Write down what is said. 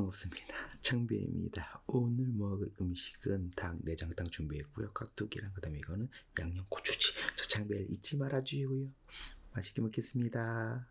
먹습니다. 창비입니다. 오늘 먹을 음식은 닭 내장탕 준비했고요. 깍두기랑 그다음에 이거는 양념 고추지. 저 창비를 잊지 말아주고요. 맛있게 먹겠습니다.